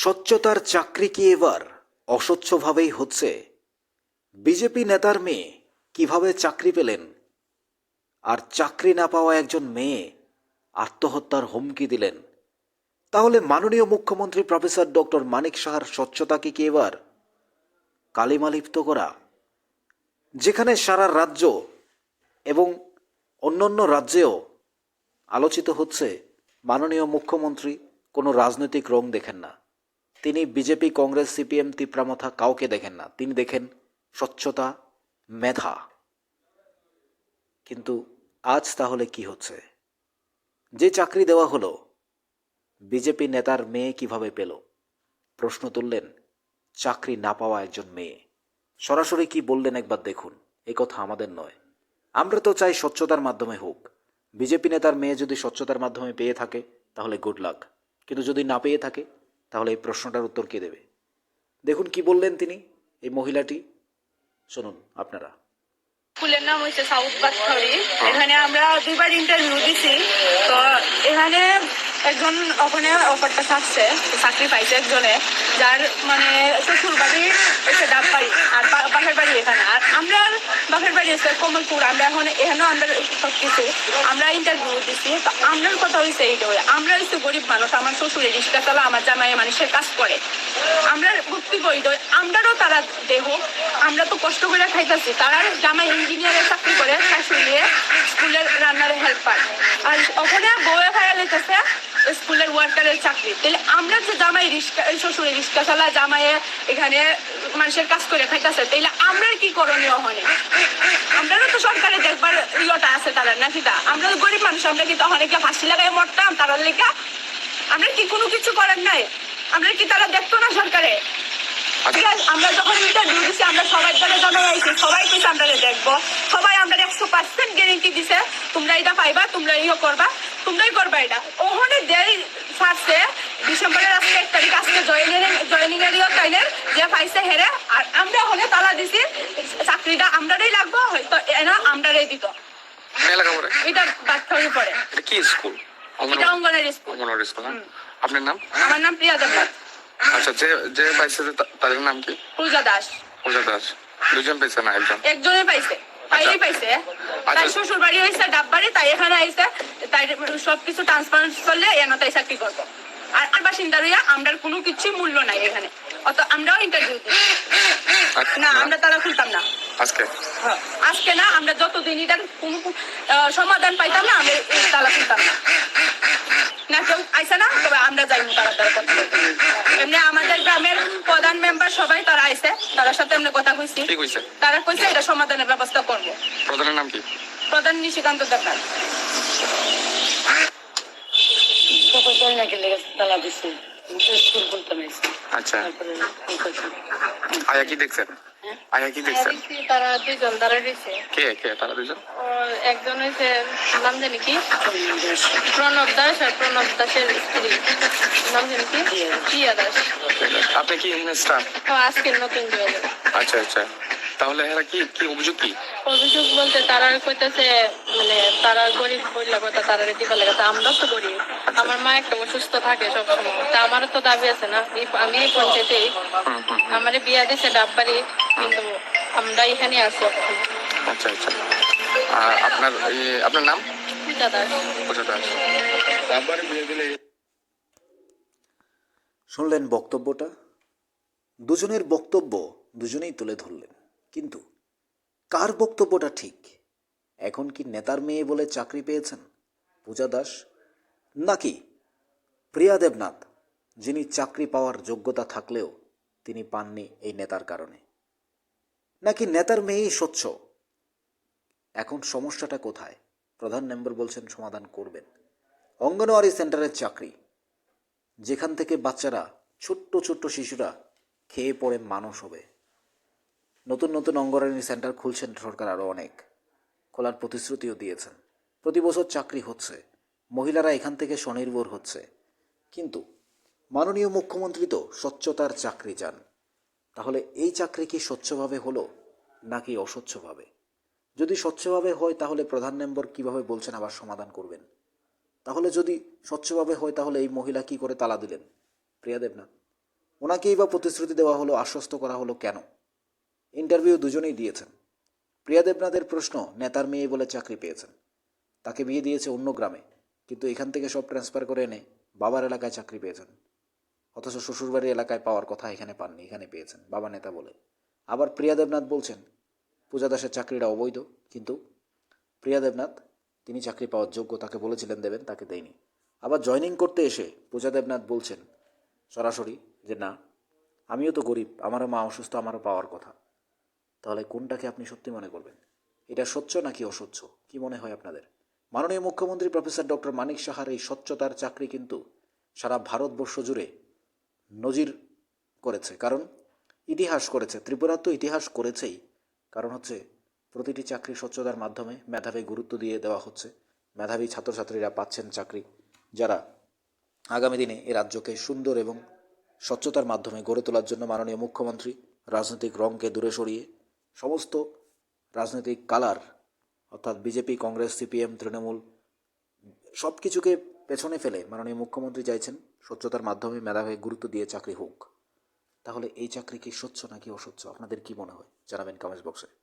স্বচ্ছতার চাকরি কি এবার অস্বচ্ছভাবেই হচ্ছে? বিজেপি নেতার মেয়ে কীভাবে চাকরি পেলেন? আর চাকরি না পাওয়া একজন মেয়ে আত্মহত্যার হুমকি দিলেন। তাহলে মাননীয় মুখ্যমন্ত্রী প্রফেসর ডক্টর মানিক সাহার স্বচ্ছতাকে কি এবার? কালিমালিপ্ত করা। যেখানে সারা রাজ্য এবং অন্যান্য রাজ্যেও আলোচিত হচ্ছে, মাননীয় মুখ্যমন্ত্রী কোনো রাজনৈতিক রং দেখেন না। তিনি বিজেপি, কংগ্রেস, সিপিএম তিপ্রামথা কাউকে দেখেন না। তিনি দেখেন স্বচ্ছতা, মেধা। কিন্তু আজ তাহলে কি হচ্ছে? যে চাকরি দেওয়া হলো, বিজেপি নেতার মেয়ে কীভাবে পেল? প্রশ্ন তুললেন, চাকরি না পাওয়া একজন মেয়ে। সরাসরি কি বললেন একবার দেখুন, এ কথা আমাদের নয়। আমরা তো চাই স্বচ্ছতার মাধ্যমে হোক। বিজেপি নেতার মেয়ে যদি স্বচ্ছতার মাধ্যমে পেয়ে থাকে, তাহলে গুড লাক কিন্তু যদি না পেয়ে থাকে তাহলে এই প্রশ্নটার উত্তর কে দেবে? দেখুন কি বললেন তিনি, এই মহিলাটি। শুনুন আপনারা। স্কুলের নাম হয়েছে সাউথ বাথরি এখানে আমরা দুইবার ইন্টারভিউ দিছি। তো এখানে একজন ওখানে অফারটা থাকছে চাকরি পাইছে একজনে, যার মানে শ্বশুর বাড়ি হচ্ছে ডাববাড়ি, আর বাপের বাড়ি এখানে। আর আমরা বাপের বাড়ি হচ্ছে কমলপুর। আমরা এখন এখানেও আমরা সব কিছু আমরা ইন্টারভিউ দিছি। তো আমরার কথা হয়েছে এইটা আমরা হচ্ছে গরিব মানুষ, আমার শ্বশুরের রিক্সা চালা আমার জামাই মানুষের কাজ করে। আমরা ভক্তি করি তো আমরারও তারা দেহ, আমরা তো কষ্ট করে খাইতেছি। তারা জামাই ইঞ্জিনিয়ারের চাকরি করে শাশুড়ি স্কুলের রান্নার হেল্পার আর ওখানে বউয়ে খাইয়া লেগেছে স্কুলের ওয়ার্কারের চাকরি। তাহলে আমরা যে জামাই রিক্সা শ্বশুরের রিক্সা চালা জামাইয়ে এখানে মানুষের কাজ করে খাইতেছে তাইলে আমরা কি করণীয় হনে আমরাও তো সরকারের দেখবার ইয়েটা আছে তারা নাকি তা? আমরা গরিব মানুষ আমরা কি তখন এগুলা ফাঁসি লাগাই মরতাম তারার লেখা আমরা কি কোনো কিছু করার নাই? আমরা কি তারা দেখতো না সরকারে? আমরা যখন ইন্টারভিউ দিচ্ছি আমরা সবাই দলে জানাই সবাই কিছু আমরা দেখব। সবাই আমরা একশো পার্সেন্ট গ্যারেন্টি দিছে তোমরা এটা পাইবা তোমরা ইয়ে করবা। তোমরাই করবা এটা। ওখানে দেরি ছাড়ছে ডিসেম্বরের আজকে এক তারিখ আজকে জয়েনিং জয়েনিং এর টাইমের যে পাইছে হেরে আর আমরা ওখানে তালা দিছি চাকরিটা আমরারই লাগবো হয়তো এনা আমরারই দিত এটা বাচ্চারই পড়ে কি স্কুল? এটা অঙ্গনারী স্কুল। অঙ্গনওয়াড়ি স্কুল হ্যাঁ? আপনার নাম? আমার নাম প্রিয়া দেবনাথ আচ্ছা যে যে পাইছে তাদের নাম কি? পূজা দাস। পূজা দাস। দুজন পাইছে না একজন? একজনে পাইছে। তাই পাইছে। আচ্ছা। শ্বশুর বাড়ি হয়েছে ডাববাড়ি তাই এখানে আইছে তাই সবকিছু ট্রান্সপারেন্ট করলে এনে তাই চাকরি করব? আর আর বাসিন্দা রইয়া আমরার কোনো কিছু মূল্য নাই এখানে। অত আমরাও ইন্টারভিউ আচ্ছা, না আমরা তারা খুলতাম না। আজকে? আজকে না আমরা যতদিন এটার কোনো সমাধান পাইতাম না আমি তালা খুলতাম না। না কেউ আইসে না? তবে আমরা যাইনি তারা তারা কথা এমনি আমাদের গ্রামের প্রধান মেম্বার সবাই তারা আইসে। তার সাথে আমরা কথা কইছি। তারা কইছে এটা সমাধানের ব্যবস্থা করব। প্রধানের নাম কি? প্রধান নিশিকান্ত দেবনাথ। আচ্ছা। আয়া কি দেখছেন? আয়া কি দেখছেন? তারা দুইজন দাঁড়ায় দিছে কে কে তারা দুজন একজন হয়েছে নাম জানি কি? প্রণব দাস আর প্রণব দাসের স্ত্রী। নাম জানি কি? প্রিয়া দাস। আপনি কি এখানে স্টাফ আজকের নতুন আচ্ছা আচ্ছা। তাহলে এরা কি কি অভিযোগ কি? অভিযোগ বলতে তারা কইতেছে মানে তারা গরিব বললে কথা তারা দিবা লাগে। তা আমরা তো গরিব। আমার মা একটা অসুস্থ থাকে সবসময়। তা আমারও তো দাবি আছে না। আমি এই পঞ্চায়েতে। হুম বিয়া দিছে ডাববাড়ি কিন্তু আমরা এখানে আছি আচ্ছা আচ্ছা। আর আপনার এই আপনার নাম? পূজা দাস। পূজা দাস। বিয়ে দিলে শুনলেন বক্তব্যটা? দুজনের বক্তব্য দুজনেই তুলে ধরলেন। কিন্তু কার বক্তব্যটা ঠিক? এখন কি নেতার মেয়ে বলে চাকরি পেয়েছেন পূজা দাস? নাকি প্রিয়া দেবনাথ, যিনি চাকরি পাওয়ার যোগ্যতা থাকলেও তিনি পাননি এই নেতার কারণে? নাকি নেতার মেয়েই স্বচ্ছ? এখন সমস্যাটা কোথায়? প্রধান মেম্বার বলছেন সমাধান করবেন। অঙ্গনওয়াড়ি সেন্টারের চাকরি। যেখান থেকে বাচ্চারা, ছোট্ট ছোট্ট শিশুরা খেয়ে পড়ে মানুষ হবে। নতুন নতুন অঙ্গনওয়াড়ি সেন্টার খুলছেন সরকার আরও অনেক। খোলার প্রতিশ্রুতিও দিয়েছেন। প্রতি বছর চাকরি হচ্ছে। মহিলারা এখান থেকে স্বনির্ভর হচ্ছে। কিন্তু মাননীয় মুখ্যমন্ত্রী তো স্বচ্ছতার চাকরি চান। তাহলে এই চাকরি কি স্বচ্ছভাবে হলো নাকি অস্বচ্ছভাবে? যদি স্বচ্ছভাবে হয়, তাহলে প্রধান মেম্বর কীভাবে বলছেন আবার সমাধান করবেন? তাহলে যদি স্বচ্ছভাবে হয়, তাহলে এই মহিলা কি করে তালা দিলেন? প্রিয়া দেবনাথ ওনাকেই বা প্রতিশ্রুতি দেওয়া হলো, আশ্বস্ত করা হলো কেন? ইন্টারভিউ দুজনেই দিয়েছেন। প্রিয়া দেবনাথের প্রশ্ন, নেতার মেয়ে বলে চাকরি পেয়েছেন। তাকে বিয়ে দিয়েছে অন্য গ্রামে, কিন্তু এখান থেকে সব ট্রান্সফার করে এনে বাবার এলাকায় চাকরি পেয়েছেন। অথচ শ্বশুরবাড়ি এলাকায় পাওয়ার কথা এখানে পাননি, এখানে পেয়েছেন, বাবা নেতা বলে। আবার প্রিয়া দেবনাথ বলছেন, পূজা দাসের চাকরিটা অবৈধ, কিন্তু প্রিয়া দেবনাথ, তিনি চাকরি পাওয়ার যোগ্য, তাকে বলেছিলেন দেবেন, তাকে দেয়নি। আবার জয়নিং করতে এসে পূজা দেবনাথ বলছেন, সরাসরি যে, না, আমিও তো গরিব, আমারও মা অসুস্থ, আমারও পাওয়ার কথা। তাহলে কোনটাকে আপনি সত্যি মনে করবেন? এটা স্বচ্ছ নাকি অস্বচ্ছ? কি মনে হয় আপনাদের? মাননীয় মুখ্যমন্ত্রী প্রফেসর ডক্টর মানিক সাহার এই স্বচ্ছতার চাকরি কিন্তু সারা ভারতবর্ষ জুড়ে নজির করেছে। কারণ ইতিহাস করেছে, ত্রিপুরা তো ইতিহাস করেছেই। কারণ হচ্ছে প্রতিটি চাকরি স্বচ্ছতার মাধ্যমে মেধাবী গুরুত্ব দিয়ে দেওয়া হচ্ছে। মেধাবী ছাত্রছাত্রীরা পাচ্ছেন চাকরি যারা আগামী দিনে এ রাজ্যকে সুন্দর এবং স্বচ্ছতার মাধ্যমে গড়ে তোলার জন্য মাননীয় মুখ্যমন্ত্রী রাজনৈতিক রঙকে দূরে সরিয়ে সমস্ত রাজনৈতিক কালার, অর্থাৎ বিজেপি, কংগ্রেস, সিপিএম, তৃণমূল, সব কিছুকে পেছনে ফেলে মাননীয় মুখ্যমন্ত্রী চাইছেন স্বচ্ছতার মাধ্যমে মেধাকে গুরুত্ব দিয়ে চাকরি হোক। তাহলে এই চাকরি কি স্বচ্ছ নাকি অস্বচ্ছ? আপনাদের কি মনে হয়? জানাবেন কমেন্ট বক্সে।